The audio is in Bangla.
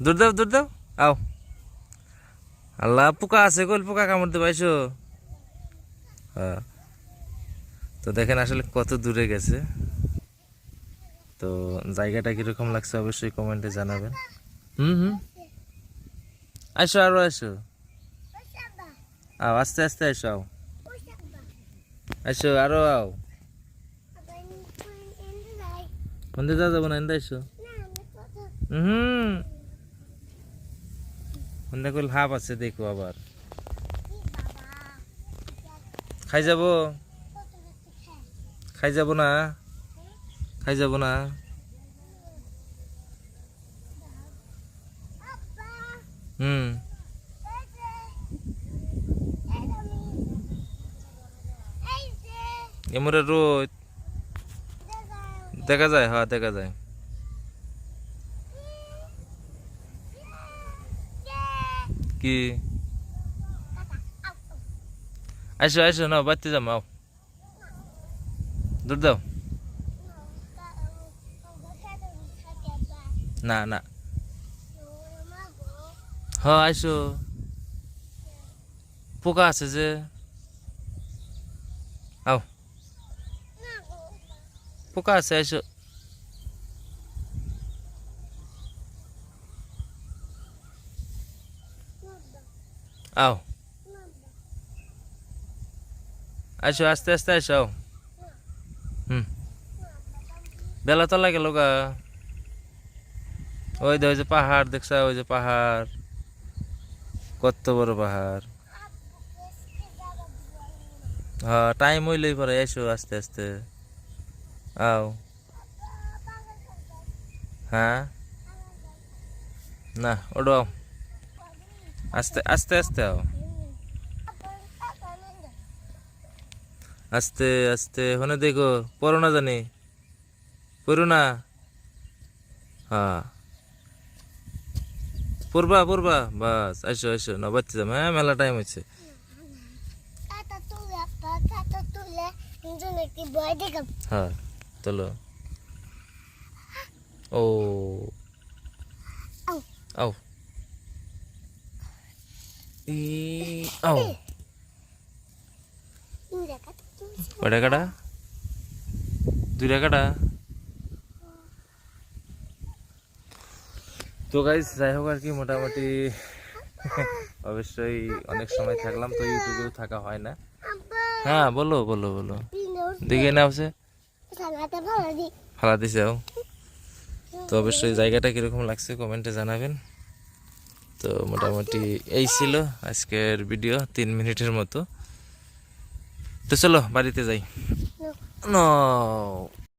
দূর দাও দূর দাও। আও। আল্লাহ পোকা আছে কল পোকা কামড়তে পাইছো হ্যাঁ। তো দেখেন আসলে কত দূরে গেছে। তো জায়গাটা কীরকম লাগছে অবশ্যই কমেন্টে জানাবেন। হুম হুম। আসো আরও আসো আও আস্তে আস্তে আসো আও। আসো আরও আও। মন্দির যাওয়া যাব না এন্দা আসো হুম। কইল হাফ আছে দেখো আবার। খাই যাব? খাই যাব না? খাই যাব না? হুম। এমরে রোদ। দেখা যায় হ্যাঁ দেখা যায়। কি আসো আসো না বাড়তে যাম আও দূর দাও না না হ্যাঁ আসো পোকা আছে যে আও পোকা আছে আসো আও। আসো আস্তে আস্তে আসো আও। হুম। বেলা তো লাগে লোকা ওই ওই যে পাহাড় দেখছ, ওই যে পাহাড়। কত বড় পাহাড়। হ্যাঁ টাইম হইলেই পরে এসো আস্তে আস্তে। আও। হ্যাঁ? না ওডো আস্তে আস্তে আস্তে আও। আস্তে আস্তে, হনে দেখো, পড়ো না জানি। পড়ো না? হ্যাঁ। পড়বা পড়বা? বাস, আইসো আইসো। না, বাচ্চা যাম হ্যাঁ মেলা টাইম হচ্ছে হ্যাঁ চলো ও আউ। আও কাটা দুইটা কাটা তো গাইজ যাই হোক আর কি মোটামুটি অবশ্যই অনেক সময় থাকলাম তো ইউটিউবেও থাকা হয় না। হ্যাঁ বলো বলো বলো। দেখে না আছে ফালা দিছে তো অবশ্যই জায়গাটা কীরকম লাগছে কমেন্টে জানাবেন। তো মোটামুটি এই ছিল আজকের ভিডিও তিন মিনিটের মতো তো চলো বাড়িতে যাই No.